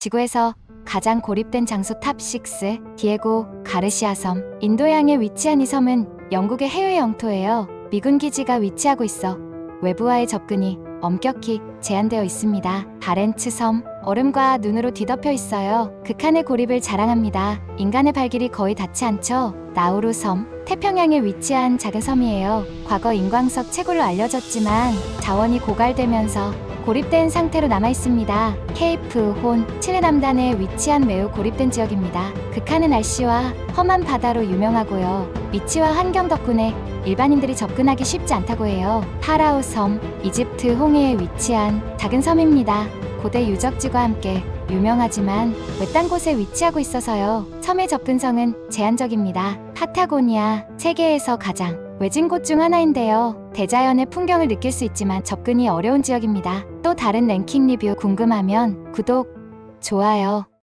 지구에서 가장 고립된 장소 탑6 디에고 가르시아 섬. 인도양에 위치한 이 섬은 영국의 해외 영토예요. 미군 기지가 위치하고 있어 외부와의 접근이 엄격히 제한되어 있습니다. 바렌츠 섬, 얼음과 눈으로 뒤덮여 있어요. 극한의 고립을 자랑합니다. 인간의 발길이 거의 닿지 않죠. 나우루 섬, 태평양에 위치한 작은 섬이에요. 과거 인광석 채굴로 알려졌지만 자원이 고갈되면서 고립된 상태로 남아 있습니다. 케이프 혼 칠레 남단에 위치한 매우 고립된 지역입니다. 극한의 날씨와 험한 바다로 유명하고요. 위치와 환경 덕분에 일반인들이 접근하기 쉽지 않다고 해요. 파라오 섬, 이집트 홍해에 위치한 작은 섬입니다. 고대 유적지와 함께 유명하지만 외딴 곳에 위치하고 있어서요. 섬의 접근성은 제한적입니다. 파타고니아, 세계에서 가장 외진 곳 중 하나인데요. 대자연의 풍경을 느낄 수 있지만 접근이 어려운 지역입니다. 또 다른 랭킹 리뷰 궁금하면 구독, 좋아요,